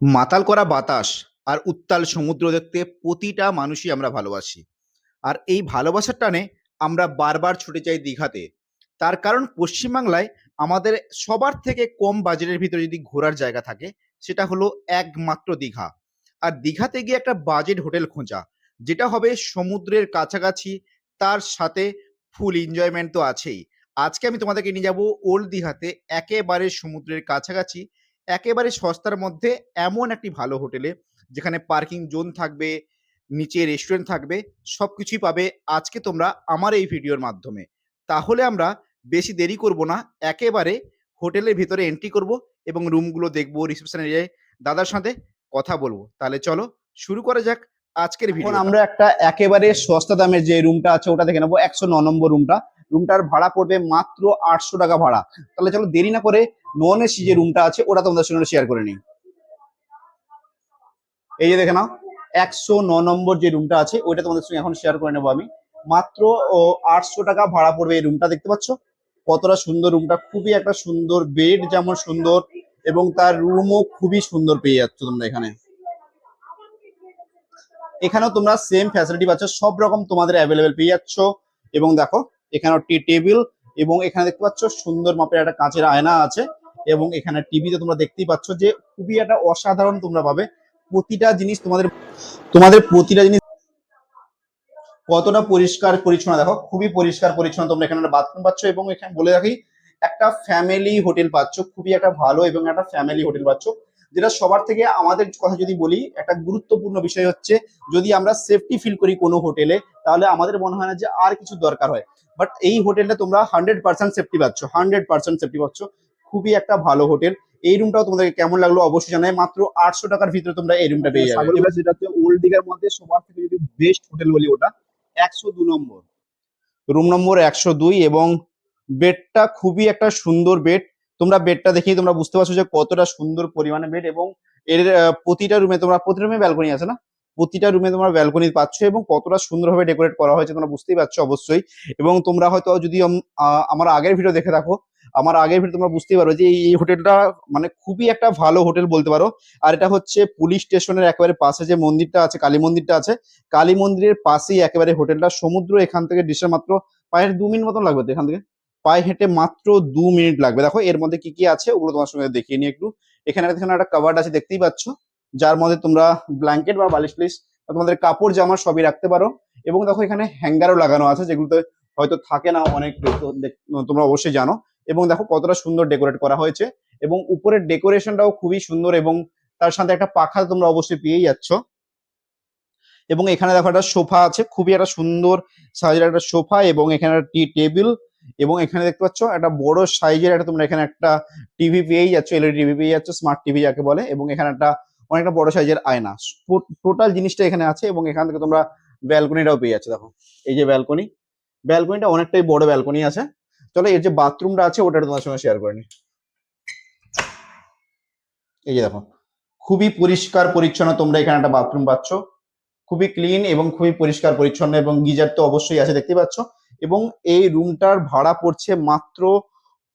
মাতাল করা বাতাস আর উত্তাল সমুদ্র দেখতে প্রতিটা মানুষই আমরা ভালোবাসি। আর এই ভালোবাসার টানে আমরা বারবার ছুটে যাই দীঘাতে। তার কারণ পশ্চিমবাংলায় আমাদের সবার থেকে কম বাজেটের ভিতরে যদি ঘোরার জায়গা থাকে, সেটা হলো একমাত্র দীঘা। আর দীঘাতে গিয়ে একটা বাজেট হোটেল খোঁজা, যেটা হবে সমুদ্রের কাছাকাছি, তার সাথে ফুল এনজয়মেন্ট তো আছেই। আজকে আমি তোমাদেরকে নিয়ে যাব ওল্ড দীঘাতে একেবারে সমুদ্রের কাছাকাছি একেবারে সস্তার মধ্যে এমন একটি ভালো হোটেলে যেখানে পার্কিং জোন থাকবে নিচে রেস্টুরেন্ট থাকবে সব কিছুই পাবে আজকে তোমরা আমার এই ভিডিওর মাধ্যমে। তাহলে আমরা বেশি দেরি করব না একেবারে হোটেলের ভিতরে এন্ট্রি করব এবং রুমগুলো দেখব রিসেপশন এরিয়ায় দাদার সাথে কথা বলব। তাহলে চলো শুরু করা যাক আজকের ভিডিও আমরা একটা একেবারে সস্তা দামের যে রুমটা আছে ওটা দেখে নেব। একশো ন নম্বর রুমটা রুমটার ভাড়া পড়বে মাত্র আটশো টাকা ভাড়া। তাহলে চলো দেরি না করে নন এসি যে রুমটা আছে, ওটা তোমাদের সঙ্গে শেয়ার করে নিই। এই যে দেখে নাও, একশো ন নম্বর যে রুমটা আছে, ওইটা তোমাদের সঙ্গে এখন শেয়ার করে নেব আমি। মাত্র আটশো টাকা ভাড়া পড়বে এই রুমটা দেখতে পাচ্ছ? কতটা সুন্দর রুমটা, খুবই একটা সুন্দর বেড যেমন সুন্দর, এবং তার রুমও খুবই সুন্দর পেয়ে যাচ্ছ তোমরা এখানে। এখানেও তোমরা সেম ফ্যাসিলিটি পাচ্ছ, সব রকম তোমাদের অ্যাভেলেবেল পেয়ে যাচ্ছ। এবং দেখো এখানেও টি টেবিল এবং এখানে দেখতে পাচ্ছ সুন্দর মাপের একটা কাঁচের আয়না আছে এবং এখানে টিভিতে তোমরা দেখতেই পাচ্ছ যে খুবই একটা অসাধারণ তোমরা পাবে। প্রতিটা জিনিস তোমাদের তোমাদের প্রতিটা জিনিস কতটা পরিষ্কার পরিচ্ছন্ন। দেখো, খুবই পরিষ্কার পরিচ্ছন্ন তোমরা এখানে বাথরুম পাচ্ছ এবং এখানে বলে রাখি, একটা ফ্যামিলি হোটেল পাচ্ছ। খুবই একটা ভালো এবং একটা ফ্যামিলি হোটেল পাচ্ছ। যেটা সবার থেকে আমাদের কথা যদি বলি, একটা গুরুত্বপূর্ণ বিষয় হচ্ছে, যদি আমরা সেফটি ফিল করি কোনো হোটেলে তাহলে আমাদের মনে হয় না যে আর কিছু দরকার হয়। বাট এই হোটেলটা তোমরা হান্ড্রেড পার্সেন্ট সেফটি পাচ্ছ হান্ড্রেড পার্সেন্ট সেফটি পাচ্ছ। খুবই একটা ভালো হোটেল। এই রুমটাও তোমাদেরকে কেমন লাগল অবশ্যই জানাই। মাত্র আটশো টাকার ভিতরে তোমরা এই রুমটা পেয়ে যাবে। যেটা হচ্ছে ওল্ড দিঘার মধ্যে সবার থেকে যদি বেস্ট হোটেল বলি ওটা একশো দু নম্বর। রুম নম্বর একশো দুই এবং বেডটা খুবই একটা সুন্দর বেড তোমরা বেডটা দেখেই তোমরা বুঝতে পারছ যে কতটা সুন্দর পরিমাণে বেড এবং এর প্রতিটা রুমে তোমরা প্রতি রুমে ব্যালকনি আছে না? প্রতিটা রুমে তোমরা ব্যালকনি পাচ্ছ এবং কতটা সুন্দরভাবে ডেকোরেট করা হয়েছে তোমরা বুঝতেই পারছ অবশ্যই। এবং তোমরা হয়তো যদি আমার আগের ভিডিও দেখে থাকো, আমার আগের ভিডিও তোমরা বুঝতেই পারো যে এই- এই হোটেলটা মানে খুবই একটা ভালো হোটেল বলতে পারো। আর এটা হচ্ছে পুলিশ স্টেশনের একেবারে পাশে যে মন্দিরটা আছে, কালী মন্দিরটা আছে, কালী মন্দিরের পাশেই একেবারে হোটেলটা সমুদ্র এখান থেকে ডিসের মাত্র পায়ের দু মিনিট মতন লাগবে তো এখান থেকে? পায়ে হেঁটে মাত্র দু মিনিট লাগবে। দেখো এর মধ্যে কি কি আছে ওগুলো তোমার সঙ্গে দেখিয়ে নিই একটু। এখানে এখানে একটা কাভার্ড আছে, দেখতেই পাচ্ছ। যার মধ্যে তোমরা ব্ল্যাঙ্কেট বা বালিশ প্লিস তোমাদের কাপড় জামা সবই রাখতে পারো। এবং দেখো এখানে হ্যাঙ্গারও লাগানো আছে, যেগুলোতে হয়তো থাকে না অনেক তোমরা অবশ্যই জানো। এবং দেখো কতটা সুন্দর ডেকোরেট করা হয়েছে। এবং উপরের ডেকোরেশনটাও খুবই সুন্দর এবং তার সাথে একটা পাখা তোমরা অবশ্যই পেয়েই যাচ্ছ। এবং এখানে দেখো একটা সোফা আছে, খুবই একটা সুন্দর সাইজের একটা সোফা এবং এখানে একটা টি টেবিল এবং এখানে দেখতে পাচ্ছ একটা বড় সাইজের একটা তোমরা এখানে একটা টিভি পেয়েই যাচ্ছ এলইডি টিভি পেয়ে যাচ্ছ স্মার্ট টিভি যাকে বলে। এবং এখানে একটা অনেকটা বড় সাইজের আয়না। টোটাল জিনিসটা এখানে আছে এবং এখান থেকে তোমরা ব্যালকনিটাও পেয়ে যাচ্ছ। দেখো, এই যে ব্যালকনি ব্যালকনিটা অনেকটাই বড় ব্যালকনি আছে। চলো, এর যে বাথরুমটা আছে, ওটা তোমার সঙ্গে শেয়ার করে নি এই যে দেখো, খুবই পরিষ্কার পরিচ্ছন্ন তোমরা এখানে একটা বাথরুম পাচ্ছ। খুবই ক্লিন এবং খুবই পরিষ্কার পরিচ্ছন্ন এবং গিজার তো অবশ্যই আছে, দেখতে পাচ্ছ। এবং এই রুমটার ভাড়া পড়ছে মাত্র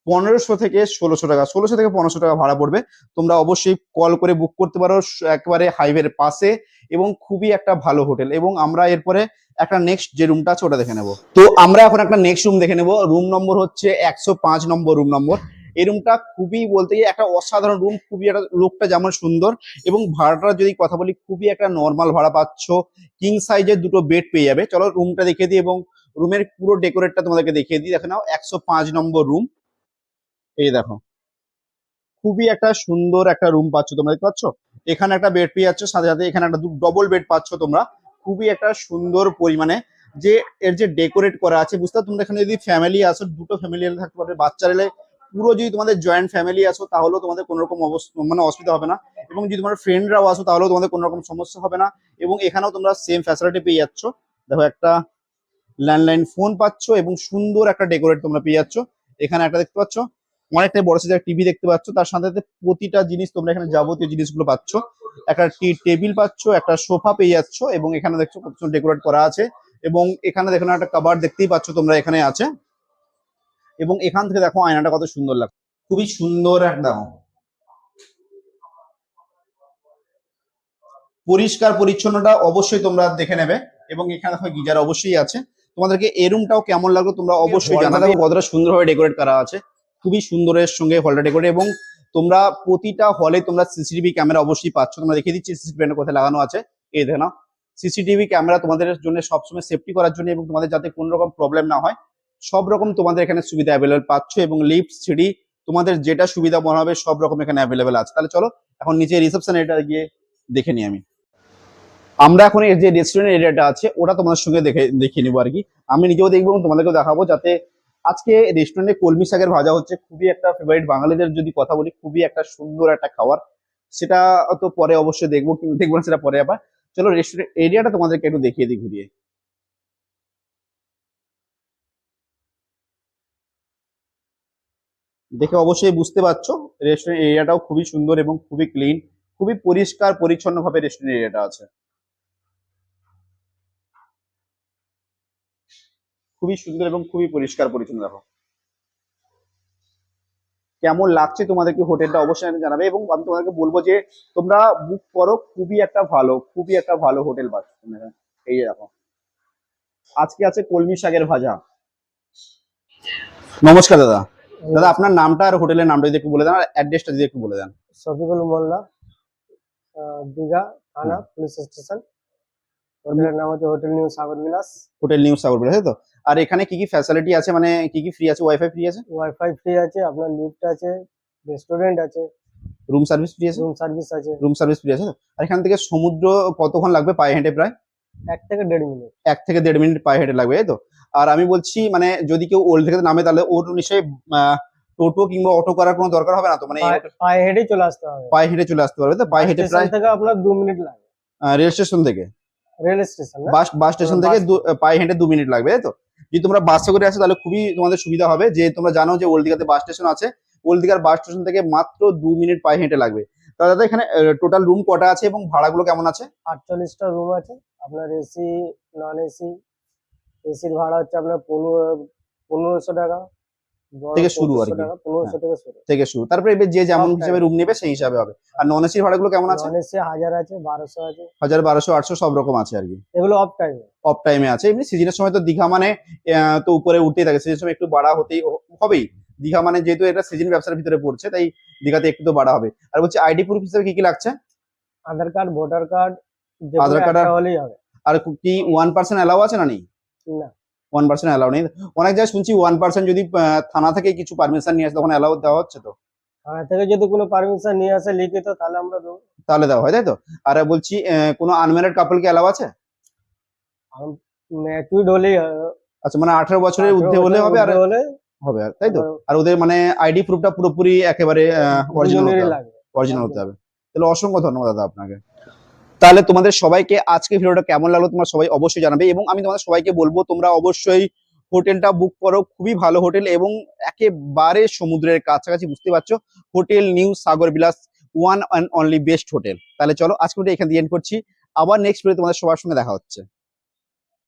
পনেরোশো থেকে ষোলোশো টাকা, ষোলোশো থেকে পনেরোশো টাকা ভাড়া পড়বে। তোমরা অবশ্যই কল করে বুক করতে পারো একেবারে হাইওয়ের পাশে এবং খুবই একটা ভালো হোটেল এবং আমরা এরপরে একটা নেক্সট যে রুমটা আছে ওটা দেখে নেব। তো আমরা এখন একটা নেক্সট রুম দেখে নেব। রুম নম্বর হচ্ছে একশো পাঁচ নম্বর রুম নম্বর এই রুমটা খুবই বলতে গিয়ে একটা অসাধারণ রুম খুবই একটা লোকটা যেমন সুন্দর এবং ভাড়াটা যদি কথা বলি খুবই একটা নর্মাল ভাড়া পাচ্ছ। কিং সাইজের দুটো বেড পেয়ে যাবে। চলো রুমটা দেখিয়ে দিই এবং রুমের পুরো ডেকোরেটটা তোমাদেরকে দেখিয়ে দিই। দেখে নাও, একশো পাঁচ নম্বর রুম এই দেখো। খুবই একটা সুন্দর একটা রুম পাচ্ছ তোমরা, দেখতে পাচ্ছ? এখানে একটা বেড পেয়ে যাচ্ছ, সাথে সাথে এখানে একটা ডবল বেড পাচ্ছ তোমরা। খুবই একটা সুন্দর পরিমাণে যে এর যে ডেকোরেট করা আছে, বুঝতে? তোমরা এখানে যদি ফ্যামিলি আসো, দুটো ফ্যামিলি এলে থাকতে পারবে। বাচ্চা এলে পুরো যদি তোমাদের জয়েন্ট ফ্যামিলি আসো, তাহলেও তোমাদের কোনো রকম মানে অসুবিধা হবে না। এবং যদি তোমার ফ্রেন্ডরাও আসো, তাহলেও তোমাদের কোনো রকম সমস্যা হবে না। এবং এখানেও তোমরা সেম ফ্যাসিলিটি পেয়ে যাচ্ছ। দেখো, একটা ল্যান্ডলাইন ফোন পাচ্ছ এবং সুন্দর একটা ডেকোরেট তোমরা পেয়ে যাচ্ছ। এখানে একটা দেখতে পাচ্ছ? অনেকটাই বড় সাইজের টিভি দেখতে পাচ্ছ। তার সাথে সাথে প্রতিটা জিনিস তোমরা এখানে যাবতীয় জিনিসগুলো পাচ্ছ। একটা টি টেবিল পাচ্ছ একটা সোফা পেয়ে যাচ্ছ এবং এখানে দেখছ কত সুন্দর ডেকোরেট করা আছে এবং এখানে দেখো না একটা কাবার দেখতেই পাচ্ছ তোমরা এখানে আছে। এবং এখান থেকে দেখো আয়নাটা কত সুন্দর লাগছে খুবই সুন্দর একটা পরিষ্কার পরিচ্ছন্নটা অবশ্যই তোমরা দেখে নেবে এবং এখানে দেখো গিজার অবশ্যই আছে। তোমাদেরকে এই রুমটাও কেমন লাগল তোমরা অবশ্যই জানাবে। কতটা সুন্দরভাবে ডেকোরেট করা আছে। খুবই সুন্দরের সঙ্গে হলটা ডেকোরেট এবং তোমরা প্রতিটা হলে তোমরা সিসিটিভি ক্যামেরা অবশ্যই পাচ্ছ। তোমরা দেখিয়ে দিচ্ছি সিসিটিভি ক্যামেরা কোথায় লাগানো আছে। এই দেখে নাও। সিসিটিভি ক্যামেরা তোমাদের জন্য সবসময় সেফটি করার জন্য এবং তোমাদের যাতে কোনো রকম প্রবলেম না হয়, সব রকম তোমাদের এখানে সুবিধা অ্যাভেলেবেল পাচ্ছ এবং লিফট সিঁড়ি, তোমাদের যেটা সুবিধা মনে হবে সব রকম এখানে অ্যাভেলেবেল আছে। তাহলে চলো, এখন নিচে রিসেপশন এটা গিয়ে দেখে নিই আমি। আমরা এখন এর যে রেস্টুরেন্ট এরিয়াটা আছে, ওটা তোমাদের সঙ্গে দেখে, দেখিয়ে নিবো আর কি। আমি নিজেও দেখব এবং তোমাদেরকেও দেখাবো যাতে আজকে রেস্টুরেন্টে কলমি শাকের ভাজা হচ্ছে, খুবই একটা ফেভারিট বাঙালিদের যদি কথা বলি, খুবই একটা সুন্দর একটা খাবার। সেটা তো পরে অবশ্যই দেখব, কিন্তু দেখব না সেটা পরে আবার। চলো রেস্টুরেন্ট এরিয়াটা তোমাদেরকে একটু দেখিয়ে দিই ঘুরিয়ে। দেখে অবশ্যই বুঝতে পারছ রেস্টুরেন্ট এরিয়াটাও খুবই সুন্দর এবং খুবই ক্লিন খুবই পরিষ্কার পরিচ্ছন্ন ভাবে রেস্টুরেন্ট এরিয়াটা আছে। খুবই সুন্দর এবং খুবই পরিষ্কার পরিচ্ছন্ন দেখো। কেমন লাগছে তোমাদেরকে হোটেলটা অবশ্যই জানাবে এবং আমি তোমাদেরকে বলব যে তোমরা বুক করো খুবই একটা ভালো খুবই একটা ভালো হোটেল পাচ্ছ এই যে দেখো। আজকে আছে কলমি শাকের ভাজা। নমস্কার দাদা। দাদা আপনার নামটা আর হোটেলের নামটা যদি একটু বলে দেন আর অ্যাড্রেসটা যদি একটু বলে দেন। শফিকুল মোল্লা দীঘা থানা পুলিশ স্টেশন হোটেলের নাম হচ্ছে হোটেল নিউ সাগর বিলাস। হোটেল নিউ সাগরপুর তাই তো? আর এখানে কি কি ফ্যাসিলিটি আছে? মানে কি কি ফ্রি আছে? ওয়াইফাই ফ্রি আছে? ওয়াইফাই ফ্রি আছে আপনার লিফট আছে রেস্টুরেন্ট আছে। রুম সার্ভিস ফ্রি আছে? রুম সার্ভিস আছে। রুম সার্ভিস ফ্রি আছে আর এখান থেকে সমুদ্র কতক্ষণ লাগবে পায়ে হেঁটে প্রায়? এক থেকে দেড় মিনিট। এক থেকে দেড় মিনিট পায়ে হেঁটে লাগবে তো? আর আমি বলছি মানে যদি কেউ ওল্ড থেকে নামে তাহলে ওর নিশ্চয়ই টোটো কিংবা অটো করার কোনো দরকার হবে না তো? মানে পায়ে- হেঁটে চলে আসতে হবে। পায়ে হেঁটে চলে আসতে পারবে তো? পায়ে হেঁটে প্রায় থেকে আপনার দু মিনিট লাগে। রেল স্টেশন থেকে? Rail station bus bus station থেকে পায়ে হেঁটে দু মিনিট লাগবে তাই তো? যদি তোমরা বাসে করে আসো তাহলে খুবই তোমাদের সুবিধা হবে। যে তোমরা জানো যে ওল্ড দিঘাতে বাস স্টেশন আছে ওল্ড দিঘার বাস স্টেশন থেকে মাত্র দু মিনিট পায়ে হেঁটে লাগবে। তাহলে দাদা এখানে টোটাল রুম কটা আছে এবং ভাড়াগুলো কেমন আছে? আটচল্লিশটা রুম আছে। আপনার এসি নন এসি এসির ভাড়া হচ্ছে আপনার পনেরো পনেরোশো টাকা। থেকে শুরু আর কি। থেকে শুরু। তারপরে যে যেমন সব হিসাবে রুম নেবে সেই হিসাবে হবে। আর নন এসির ভাড়াগুলো কেমন আছে? নন এসি হাজার আছে বারোশো আছে। হাজার বারোশো আটশো সব রকম আছে আর কি। এগুলো অফ টাইম অফ টাইমে আছে। এমনি সিজনের সময় তো দীঘা মানে তো উপরে উঠতেই থাকে। সিজনের সময় একটু বাড়া হতেই হবেই। দীঘা মানে যেহেতু এটা সিজন ব্যবসার ভিতরে পড়ছে তাই দীঘাতে একটু তো বাড়া হবে। আর বলছি আইডি প্রুফ হিসেবে কি কি লাগছে? Aadhaar card voter card Aadhaar আর- হলেই হবে। আর কি ওয়ান পার্সেন্ট অ্যালাউ আছে না নেই? না। ওয়ান পার্সেন্ট অ্যালাউ নেই। অনেক জায়গায় শুনছি ওয়ান পার্সেন্ট যদি থানা থেকে কিছু পারমিশন নিয়ে আসে তখন অ্যালাউ দেওয়া হচ্ছে তো? থানা থেকে যদি কোনো পারমিশন নিয়ে আসে লিখিত তাহলে আমরা দেবো। তাহলে দেওয়া হয় তাই তো? আর বলছি কোনো আনম্যারিড কাপল কি অ্যালাউ আছে? ম্যাচুইড হলেই আচ্ছা মানে আঠারো বছরের ঊর্ধ্বে হলে হবে আর হলে হবে আর তাই তো? আর ওদের মানে আইডি প্রুফটা পুরোপুরি একেবারে অরিজিনাল অরিজিনাল হতে হবে। তাহলে অসংখ্য ধন্যবাদ দাদা আপনাকে। তাহলে তোমাদের সবাইকে আজকে ভিডিওটা কেমন লাগল তোমরা সবাই অবশ্যই জানাবে এবং আমি তোমাদের সবাইকে বলব, তোমরা অবশ্যই হোটেলটা বুক করো, খুবই ভালো হোটেল এবং একেবারে সমুদ্রের কাছাকাছি, বুঝতে পারছ? Hotel new Sagar Bilas one and only best hotel. তাহলে চলো আজকে এখান দিয়ে এন্ড করছি। আবার নেক্সট ভিডিও তোমাদের সবার সঙ্গে দেখা হচ্ছে।